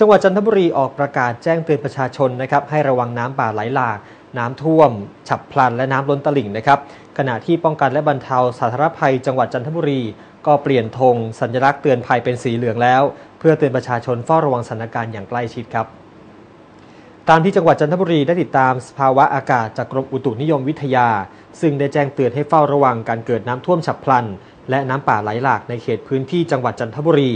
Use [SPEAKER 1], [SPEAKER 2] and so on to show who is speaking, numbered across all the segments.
[SPEAKER 1] จังหวัดจันทบุรีออกประกาศแจ้งเตือนประชาชนนะครับให้ระวังน้ำป่าไหลหลาก น้ำท่วม ฉับพลัน และน้ำล้นตลิ่งนะครับขณะที่ป้องกันและบรรเทาสาธารณภัย จังหวัดจันทบุรี ก็เปลี่ยนธงสัญลักษณ์เตือนภัยเป็นสีเหลืองแล้ว เพื่อเตือนประชาชนเฝ้าระวังสถานการณ์อย่างใกล้ชิดครับตามที่จังหวัดจันทบุรีได้ติดตามสภาวะอากาศจากกรมอุตุนิยมวิทยา ซึ่งได้แจ้งเตือนให้เฝ้าระวังการเกิดน้ำท่วมฉับพลัน และน้ำป่าไหลหลากในเขตพื้นที่จังหวัดจันทบุรี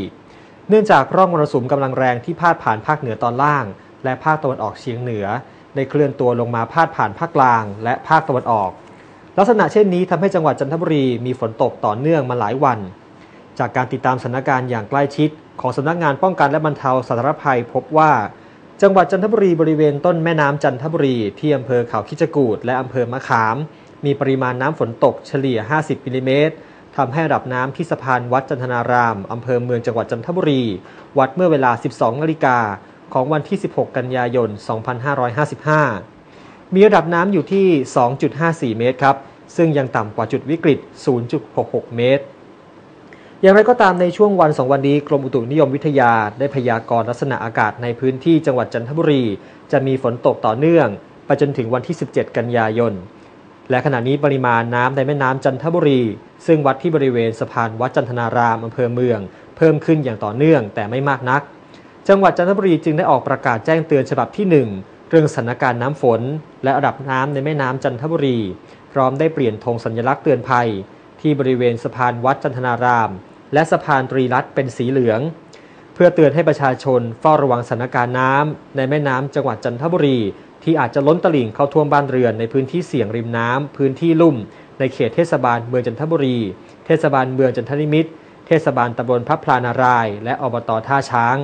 [SPEAKER 1] เนื่องจากร่องมรสุมกำลังแรงที่พาดผ่านภาคเหนือตอนล่าง และภาคตะวันออกเฉียงเหนือได้เคลื่อนตัวลงมาพาดผ่านภาคกลาง และภาคตะวันออก ลักษณะเช่นนี้ทำให้จังหวัดจันทบุรีมีฝนตกต่อเนื่องมาหลายวัน จากการติดตามสถานการณ์อย่างใกล้ชิด ของสำนักงานป้องกันและบรรเทาสาธารณภัยพบว่า จังหวัดจันทบุรีบริเวณต้นแม่น้ำจันทบุรีที่อำเภอเขาคิจกูดและอำเภอมะขาม มีปริมาณน้ำฝนตกเฉลี่ย 50มิลลิเมตร ทำให้ระดับน้ำที่สะพานวัดจันทนารามอำเภอเมืองจังหวัดจันทบุรี วัดเมื่อเวลา 12นาฬิกาของวันที่ 16 กันยายน 2555 มีระดับน้ำอยู่ที่ 2.54 เมตรครับ ซึ่งยังต่ำกว่าจุดวิกฤต 0.66 เมตร อย่างไรก็ตามในช่วงวันสองวันนี้กรมอุตุนิยมวิทยาได้พยากรณ์ลักษณะอากาศในพื้นที่จังหวัดจันทบุรี จะมีฝนตกต่อเนื่อง ไปจนถึงวันที่ 17 กันยายน และขณะนี้ปริมาณน้ำในแม่น้ำจันทบุรี ซึ่งวัดที่บริเวณสะพานวัดจันทนารามอำเภอเมือง เพิ่มขึ้นอย่างต่อเนื่องแต่ไม่มากนัก จังหวัดจันทบุรีจึงได้ออกประกาศแจ้งเตือนฉบับที่ 1 เรื่องสถานการณ์น้ำฝน และระดับน้ำในแม่น้ำจันทบุรี พร้อมได้เปลี่ยนธงสัญลักษณ์เตือนภัย ที่บริเวณสะพานวัดจันทนาราม และสะพานตรีรัตน์เป็นสีเหลือง เพื่อเตือนให้ประชาชนเฝ้าระวังสถานการณ์น้ำในแม่น้ำจังหวัดจันทบุรี ที่อาจจะล้นตลิ่งเข้าท่วมบ้านเรือนในพื้นที่เสี่ยงริมน้ำพื้นที่ลุ่ม ในเขตเทศบาลเมืองจันทบุรี เทศบาลเมืองจันทนิมิตร เทศบาลตำบลพระพลานาราย และอบตท่าช้าง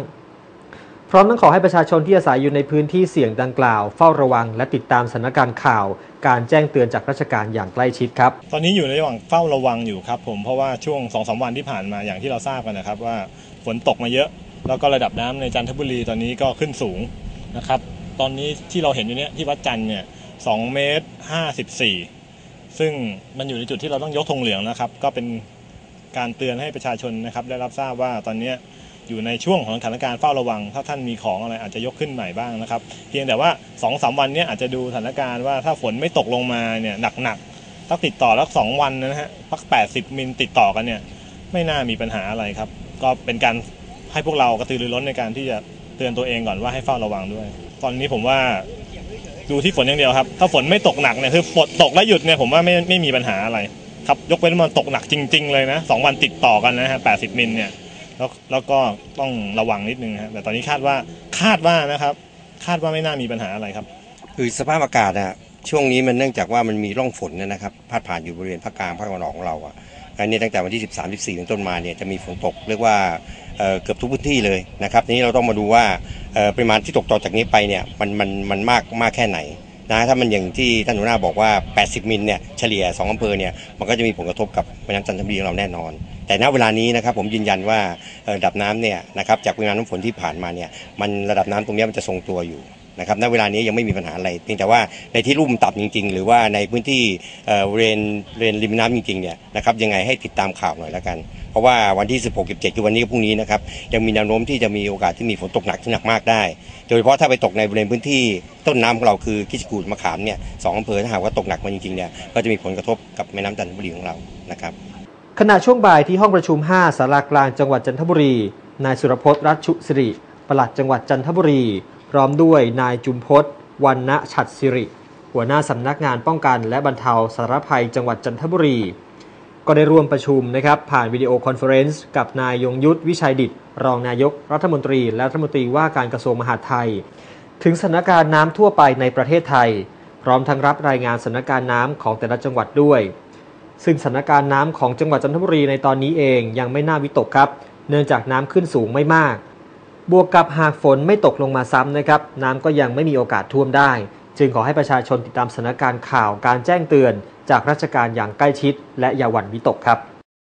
[SPEAKER 1] พร้อมทั้งขอให้ประชาชนที่อาศัยอยู่ในพื้นที่เสี่ยงดังกล่าว เฝ้าระวัง และติดตามสถานการณ์ข่าว การแจ้งเตือนจากราชการอย่างใกล้ชิดครับ
[SPEAKER 2] ตอนนี้อยู่ในระหว่างเฝ้าระวังอยู่ครับผมเพราะว่าช่วง2อสวันที่ผ่านมาอย่างที่เราทราบกันนะครับว่าฝนตกมาเยอะ แล้วก็ระดับน้ำในจันทบุรีตอนนี้ก็ขึ้นสูงนะครับ ตอนนี้ที่เราเห็นอยู่เนี้ยที่วัดจันทร์เนี่ยสองเมตรห้าสิบสี่ซึ่งมันอยู่ในจุดที่เราต้องยกธงเหลืองนะครับ ก็เป็นการเตือนให้ประชาชนนะครับ ได้รับทราบว่าตอนเนี้ยอยู่ในช่วงของสถานการณ์เฝ้าระวัง ถ้าท่านมีของอะไรอาจจะยกขึ้นใหม่บ้างนะครับ เพียงแต่ว่า2อสวันเนี้ยอาจจะดูสถานการณ์ว่าถ้าฝนไม่ตกลงมาเนี่ยหนักๆถ้าติดต่อแล้วสองวันนะฮะพัก80มิลติดต่อกันเนี่ยไม่น่ามีปัญหาอะไรครับ ก็เป็นการให้พวกเรากระตือรือร้นในการที่จะ เตือนตัวเองก่อนว่าให้เฝ้าระวังด้วย ตอนนี้ผมว่าดูที่ฝนอย่างเดียวครับ ถ้าฝนไม่ตกหนักเนี่ยคือฝนตกแล้วหยุดเนี่ยผมว่าไม่ไม่มีปัญหาอะไร ครับยกเว้นมันตกหนักจริง ๆ เลยนะสองวันติดต่อกันนะฮะ80มิลเนี่ยแล้วแล้วก็ต้องระวังนิดนึงฮะแต่ตอนนี้คาดว่าคาดว่านะครับ คาดว่าไม่น่ามีปัญหาอะไรครับ
[SPEAKER 3] คือสภาพอากาศอะช่วงนี้มันเนื่องจากว่ามันมีร่องฝนเนยนะครับพาดผ่านอยู่บริเวณภาคกลางภาคตะวันออกของเราอะอันนี้ตั้งแต่วันที่ 13 14เป็นต้นมาเนี่ยจะมีฝนตกเรียกว่า เเกือบทุกพื้นที่เลยนะครับทีนี้เราต้องมาดูว่าปริมาณที่ตกต่อจากนี้ไปเนี่ยมันมันมันมากมากแค่ไหนนะถ้ามันอย่างที่ท่านหัวหน้าบอกว่า 80 มิลเนี่ยเฉลี่ย 2อำเภอเนี่ยมันก็จะมีผลกระทบกับแม่น้ำจันทบุรีของเราแน่นอน แต่ณเวลานี้นะครับผมยืนยันว่าระดับน้ำเนี่ยนะครับจากปริมาณน้ำฝนที่ผ่านมาเนี่ยมันระดับน้ำตรงนี้มันจะทรงตัวอยู่ นะครับณเวลานี้ยังไม่มีปัญหาอะไรเพียงแต่ว่าในที่ลุ่มต่ำจริง ๆ หรือว่าในพื้นที่เอ่อเรนเรนริมน้ำจริงๆเนี่ยนะครับยังไงให้ติดตามข่าวหน่อยแล้วกัน เพราะว่าวันที่ 16 17คือวันนี้กับพรุ่งนี้นะครับยังมีแนวโน้มที่จะมีโอกาสที่มีฝนตกหนักที่หนักมากได้ โดยเฉพาะถ้าไปตกในบริเวณพื้นที่ต้นน้ำของเราคือคิชกูดมะขามเนี่ยสองอำเภอถ้าหากว่าตกหนักมาจริงๆเนี่ยก็จะมีผลกระทบกับแม่น้ำจันทบุรีของเรานะครับ
[SPEAKER 1] ขณะช่วงบ่ายที่ห้องประชุม 5สารากลางจังหวัดจันทบุรี นายสุรพจน์รัชชุสิริปลัดจังหวัดจันทบุรี พร้อมด้วยนายจุมพศวันณฉัตรสิริ หัวหน้าสำนักงานป้องกัน และบรรเทาสาธารณภัยจังหวัดจันทบุรี ก็ได้ร่วมประชุมนะครับผ่านวิดีโอคอนเฟอเรนซ์กับนายยงยุทธวิชัยดิตรองนายกรัฐมนตรี และรัฐมนตรีว่าการกระทรวงมหาดไทย ถึงสถานการณ์น้ำทั่วไปในประเทศไทย พร้อมทั้งรับรายงานสถานการณ์น้ำของแต่ละจังหวัดด้วย ซึ่งสถานการณ์น้ำของจังหวัดจันทบุรีในตอนนี้เองยังไม่น่าวิตกครับ เนื่องจากน้ำขึ้นสูงไม่มาก บวกกับหากฝนไม่ตกลงมาซ้ำนะครับ น้ำก็ยังไม่มีโอกาสท่วมได้ จึงขอให้ประชาชนติดตามสถานการณ์ข่าวการแจ้งเตือน จากราชการอย่างใกล้ชิด และอย่าหวั่นวิตกครับ